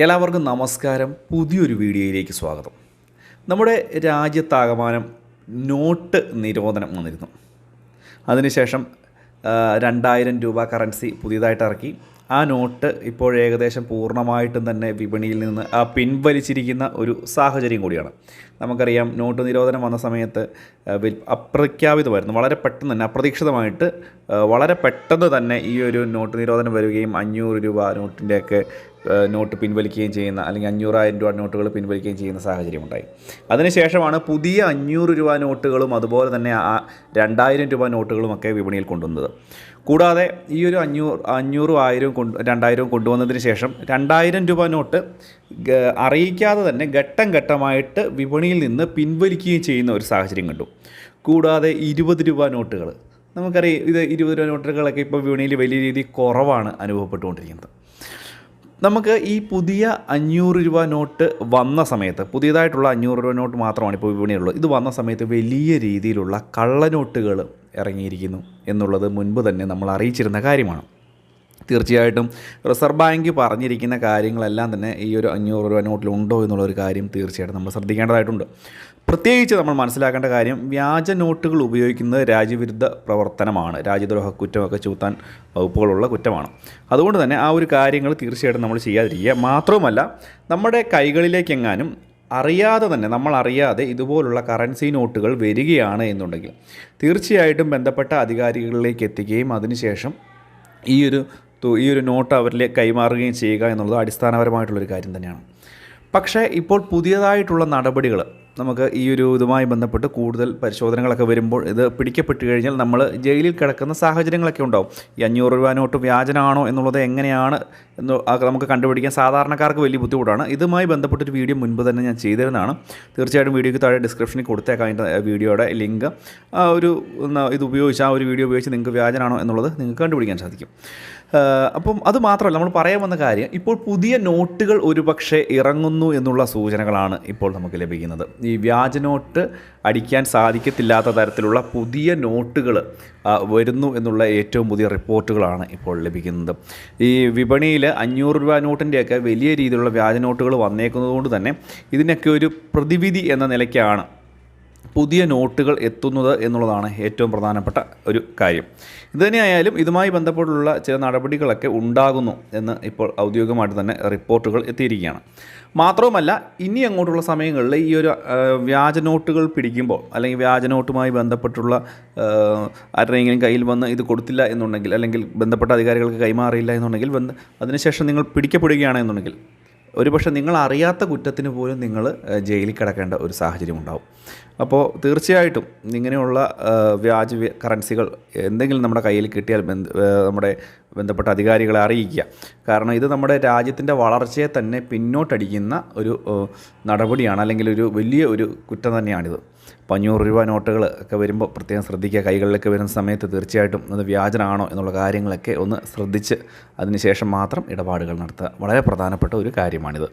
എല്ലാവർക്കും നമസ്കാരം. പുതിയൊരു വീഡിയോയിലേക്ക് സ്വാഗതം. നമ്മുടെ രാജ്യത്താകമാനം നോട്ട് നിരോധനം വന്നിരുന്നു. അതിനുശേഷം രണ്ടായിരം രൂപ കറൻസി പുതിയതായിട്ട് ഇറക്കി. ആ നോട്ട് ഇപ്പോൾ ഏകദേശം പൂർണമായിട്ടും തന്നെ വിപണിയിൽ നിന്ന് ആ പിൻവലിച്ചിരിക്കുന്ന ഒരു സാഹചര്യം കൂടിയാണ്. നമുക്കറിയാം നോട്ട് നിരോധനം വന്ന സമയത്ത് അപ്രഖ്യാപിതമായിരുന്നു. വളരെ പെട്ടെന്ന് തന്നെ അപ്രതീക്ഷിതമായിട്ട് വളരെ പെട്ടെന്ന് തന്നെ ഈ ഒരു നോട്ട് നിരോധനം വരികയും അഞ്ഞൂറ് രൂപ നോട്ടിന്റെയൊക്കെ നോട്ട് പിൻവലിക്കുകയും ചെയ്യുന്ന അല്ലെങ്കിൽ അഞ്ഞൂറായിരം രൂപ നോട്ടുകൾ പിൻവലിക്കുകയും ചെയ്യുന്ന സാഹചര്യമുണ്ടായി. അതിനുശേഷമാണ് പുതിയ അഞ്ഞൂറ് രൂപ നോട്ടുകളും അതുപോലെ തന്നെ ആ രണ്ടായിരം രൂപ നോട്ടുകളുമൊക്കെ വിപണിയിൽ കൊണ്ടുവന്നത്. കൂടാതെ ഈ ഒരു അഞ്ഞൂറ് അഞ്ഞൂറും ആയിരവും കൊണ്ട് രണ്ടായിരവും കൊണ്ടുവന്നതിന് ശേഷം രണ്ടായിരം രൂപ നോട്ട് അറിയിക്കാതെ തന്നെ ഘട്ടം ഘട്ടമായിട്ട് വിപണിയിൽ നിന്ന് പിൻവലിക്കുകയും ചെയ്യുന്ന ഒരു സാഹചര്യം കണ്ടു. കൂടാതെ ഇരുപത് രൂപ നോട്ടുകൾ. നമുക്കറിയാം ഇത് ഇരുപത് രൂപ നോട്ടുകളൊക്കെ ഇപ്പോൾ വിപണിയിൽ വലിയ രീതിയിൽ കുറവാണ് അനുഭവപ്പെട്ടുകൊണ്ടിരിക്കുന്നത്. നമുക്ക് ഈ പുതിയ അഞ്ഞൂറ് രൂപ നോട്ട് വന്ന സമയത്ത് പുതിയതായിട്ടുള്ള അഞ്ഞൂറ് രൂപ നോട്ട് മാത്രമാണ് ഇപ്പോൾ വിപണിയുള്ളത് ഇത് വന്ന സമയത്ത് വലിയ രീതിയിലുള്ള കള്ളനോട്ടുകൾ ഇറങ്ങിയിരിക്കുന്നു എന്നുള്ളത് മുൻപ് തന്നെ നമ്മൾ അറിയിച്ചിരുന്ന കാര്യമാണ്. തീർച്ചയായിട്ടും റിസർവ് ബാങ്ക് പറഞ്ഞിരിക്കുന്ന കാര്യങ്ങളെല്ലാം തന്നെ ഈ ഒരു അഞ്ഞൂറ് രൂപ നോട്ടിലുണ്ടോ എന്നുള്ള എന്നുള്ളൊരു കാര്യം തീർച്ചയായിട്ടും നമ്മൾ ശ്രദ്ധിക്കേണ്ടതായിട്ടുണ്ട്. പ്രത്യേകിച്ച് നമ്മൾ മനസ്സിലാക്കേണ്ട കാര്യം വ്യാജ നോട്ടുകൾ ഉപയോഗിക്കുന്നത് രാജ്യവിരുദ്ധ പ്രവർത്തനമാണ്. രാജ്യദ്രോഹ കുറ്റമൊക്കെ ചൂത്താൻ വകുപ്പുകളുള്ള കുറ്റമാണ്. അതുകൊണ്ട് തന്നെ ആ ഒരു കാര്യങ്ങൾ തീർച്ചയായിട്ടും നമ്മൾ ചെയ്യാതിരിക്കുക. മാത്രവുമല്ല നമ്മുടെ കൈകളിലേക്കെങ്ങാനും അറിയാതെ തന്നെ നമ്മൾ അറിയാതെ ഇതുപോലുള്ള കറൻസി നോട്ടുകൾ വരികയാണ് എന്നുണ്ടെങ്കിൽ തീർച്ചയായിട്ടും ബന്ധപ്പെട്ട അധികാരികളിലേക്ക് എത്തിക്കുകയും അതിനുശേഷം ഈ ഒരു ഈ ഒരു നോട്ട് അവരിലേക്ക് കൈമാറുകയും ചെയ്യുക എന്നുള്ളത് അടിസ്ഥാനപരമായിട്ടുള്ളൊരു കാര്യം തന്നെയാണ്. പക്ഷേ ഇപ്പോൾ പുതിയതായിട്ടുള്ള നടപടികൾ നമുക്ക് ഈ ഒരു ഇതുമായി ബന്ധപ്പെട്ട് കൂടുതൽ പരിശോധനകളൊക്കെ വരുമ്പോൾ ഇത് പിടിക്കപ്പെട്ട് കഴിഞ്ഞാൽ നമ്മൾ ജയിലിൽ കിടക്കുന്ന സാഹചര്യങ്ങളൊക്കെ ഉണ്ടാവും. ഈ അഞ്ഞൂറ് രൂപ നോട്ട് വ്യാജനാണോ എന്നുള്ളത് എങ്ങനെയാണ് എന്ന് നമുക്ക് കണ്ടുപിടിക്കാൻ സാധാരണക്കാർക്ക് വലിയ ബുദ്ധിമുട്ടാണ്. ഇതുമായി ബന്ധപ്പെട്ടൊരു വീഡിയോ മുൻപ് തന്നെ ഞാൻ ചെയ്തിരുന്നതാണ്. തീർച്ചയായിട്ടും വീഡിയോയ്ക്ക് താഴെ ഡിസ്ക്രിപ്ഷനിൽ കൊടുത്തേക്കാം അതിന്റെ വീഡിയോയുടെ ലിങ്ക്. ഒരു ഇത് ഉപയോഗിച്ച് ആ ഒരു വീഡിയോ ഉപയോഗിച്ച് നിങ്ങൾക്ക് വ്യാജനാണോ എന്നുള്ളത് നിങ്ങൾക്ക് കണ്ടുപിടിക്കാൻ സാധിക്കും. അപ്പം അത് മാത്രമല്ല നമ്മൾ പറയാൻ വന്ന കാര്യം ഇപ്പോൾ പുതിയ നോട്ടുകൾ ഒരുപക്ഷെ ഇറങ്ങുന്നു എന്നുള്ള സൂചനകളാണ് ഇപ്പോൾ നമുക്ക് ലഭിക്കുന്നത്. ഈ വ്യാജ നോട്ട് അടിക്കാൻ സാധിക്കത്തില്ലാത്ത തരത്തിലുള്ള പുതിയ നോട്ടുകൾ വരുന്നു എന്നുള്ള ഏറ്റവും പുതിയ റിപ്പോർട്ടുകളാണ് ഇപ്പോൾ ലഭിക്കുന്നത്. ഈ വിപണിയിൽ അഞ്ഞൂറ് രൂപ നോട്ടിന്റെയൊക്കെ വലിയ രീതിയിലുള്ള വ്യാജ നോട്ടുകൾ വന്നേക്കുന്നതുകൊണ്ട് തന്നെ ഇതിനൊക്കെ ഒരു പ്രതിവിധി എന്ന നിലയ്ക്കാണ് പുതിയ നോട്ടുകൾ എത്തുന്നത് എന്നുള്ളതാണ് ഏറ്റവും പ്രധാനപ്പെട്ട ഒരു കാര്യം. ഇതുതന്നെയായാലും ഇതുമായി ബന്ധപ്പെട്ടുള്ള ചില നടപടികളൊക്കെ ഉണ്ടാകുന്നു എന്ന് ഇപ്പോൾ ഔദ്യോഗികമായിട്ട് തന്നെ റിപ്പോർട്ടുകൾ എത്തിയിരിക്കുകയാണ്. മാത്രവുമല്ല ഇനി അങ്ങോട്ടുള്ള സമയങ്ങളിൽ ഈ ഒരു വ്യാജ നോട്ടുകൾ പിടിക്കുമ്പോൾ അല്ലെങ്കിൽ വ്യാജ നോട്ടുമായി ബന്ധപ്പെട്ടുള്ള ആരുടെയെങ്കിലും കയ്യിൽ വന്ന് ഇത് കൊടുത്തില്ല എന്നുണ്ടെങ്കിൽ അല്ലെങ്കിൽ ബന്ധപ്പെട്ട അധികാരികൾക്ക് കൈമാറിയില്ല എന്നുണ്ടെങ്കിൽ അതിനുശേഷം നിങ്ങൾ പിടിക്കപ്പെടുകയാണെന്നുണ്ടെങ്കിൽ ഒരുപക്ഷെ നിങ്ങൾ അറിയാത്ത കുറ്റത്തിന് പോലും നിങ്ങൾ ജയിലിൽ കിടക്കേണ്ട ഒരു സാഹചര്യം ഉണ്ടാവും. അപ്പോൾ തീർച്ചയായിട്ടും ഇങ്ങനെയുള്ള വ്യാജ കറൻസികൾ എന്തെങ്കിലും നമ്മുടെ കയ്യിൽ കിട്ടിയാൽ നമ്മുടെ ബന്ധപ്പെട്ട അധികാരികളെ അറിയിക്കുക. കാരണം ഇത് നമ്മുടെ രാജ്യത്തിന്റെ വളർച്ചയെ തന്നെ പിന്നോട്ടടിക്കുന്ന ഒരു നടപടിയാണ് അല്ലെങ്കിൽ ഒരു വലിയ ഒരു കുറ്റം തന്നെയാണിത്. അപ്പോൾ അഞ്ഞൂറ് രൂപ നോട്ടുകൾ ഒക്കെ വരുമ്പോൾ പ്രത്യേകം ശ്രദ്ധിക്കുക. കൈകളിലൊക്കെ വരുന്ന സമയത്ത് തീർച്ചയായിട്ടും അത് വ്യാജനാണോ എന്നുള്ള കാര്യങ്ങളൊക്കെ ഒന്ന് ശ്രദ്ധിച്ച് അതിനുശേഷം മാത്രം ഇടപാടുകൾ നടത്തുക. വളരെ പ്രധാനപ്പെട്ട ഒരു കാര്യമാണിത്.